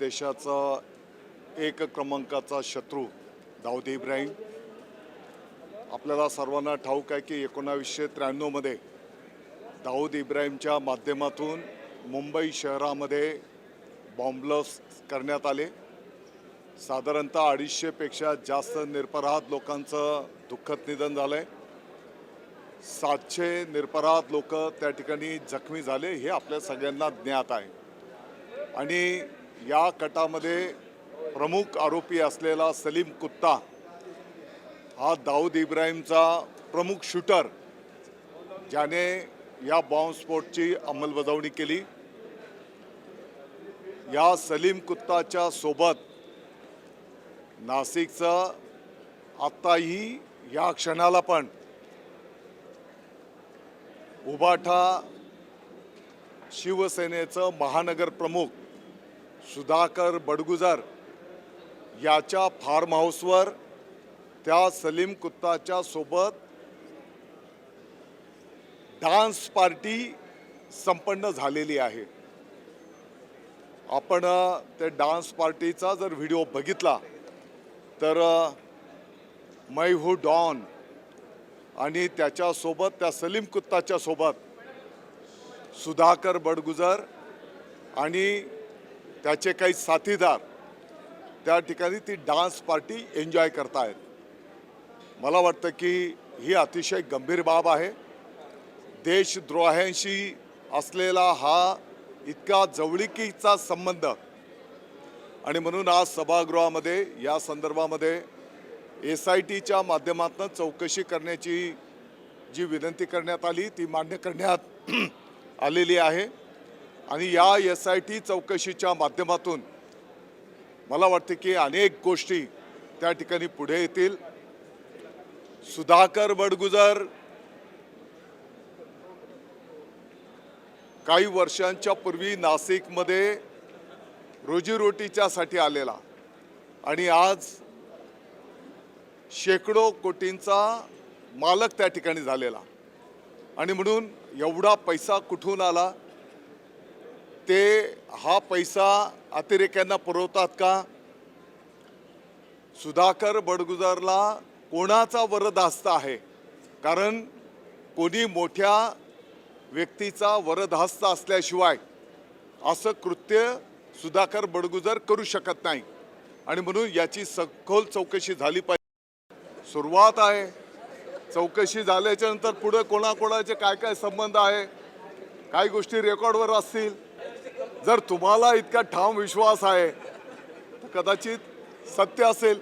देशाचा एक क्रमांकाचा शत्रू दाऊद इब्राहिम. आपल्याला सर्वांना ठाऊक आहे की एकोणावीसशे त्र्याण्णवमध्ये दाऊद इब्राहिमच्या माध्यमातून मुंबई शहरामध्ये बॉम्बलस करण्यात आले. साधारणतः अडीचशेपेक्षा जास्त निरपराध लोकांचं दुःखद निधन झालं आहे सातशे निरपराध लोक त्या ठिकाणी जखमी झाले हे आपल्या सगळ्यांना ज्ञात आहे. आणि या कटामध्ये प्रमुख आरोपी असलेला सलीम कुत्ता हा दाऊद इब्राहिमचा प्रमुख शूटर ज्याने या बॉम्बस्फोटची अंमलबजावणी केली. या सलीम कुत्ताच्या सोबत नाशिकचं आत्ताही या क्षणाला पण उबाठा शिवसेनेचं महानगर प्रमुख सुधाकर बडगुजर याच्या फार्म हाऊसवर त्या सलीम कुत्ताच्या सोबत डान्स पार्टी संपन्न झालेली आहे. आपण त्या डान्स पार्टीचा जर व्हिडिओ बघितला तर मै हू डॉन आणि त्याच्यासोबत त्या सलीम कुत्ताच्या सोबत सुधाकर बडगुजर आणि त्याचे काही साथीदार त्या ठिकाणी ती डान्स पार्टी एन्जॉय करतायत. मला वाटतं की ही अतिशय गंभीर बाब आहे. देशद्रोह्यांशी असलेला हा इतका जवळिकीचा संबंध आणि म्हणून आज सभागृहामध्ये या संदर्भामध्ये एस आय टीच्या माध्यमातून चौकशी करण्याची जी विनंती करण्यात आली ती मान्य करण्यात आलेली आहे. आणि या एस आय टी चौकशीच्या माध्यमातून मला वाटते की अनेक गोष्टी त्या ठिकाणी पुढे येतील. सुधाकर बडगुजर काही वर्षांच्या पूर्वी नाशिकमध्ये रोजीरोटीच्यासाठी आलेला आणि आज शेकडो कोटींचा मालक त्या ठिकाणी झालेला. आणि म्हणून एवढा पैसा कुठून आला? ते हा पैसा अतिरेक्यांना पुरवतात का? सुधाकर बडगुजरला कोणाचा वरदहस्त आहे? कारण कोणी मोठ्या व्यक्तीचा वरदहस्त असल्याशिवाय असं कृत्य सुधाकर बडगुजर करू शकत नाही. आणि म्हणून याची सखोल चौकशी झाली पाहिजे. सुरुवात आहे. चौकशी झाल्याच्यानंतर पुढे कोणाकोणाचे काय काय संबंध आहे? काही गोष्टी रेकॉर्डवर असतील. जर तुम्हाला इतका ठाम विश्वास आहे तर कदाचित सत्य असेल.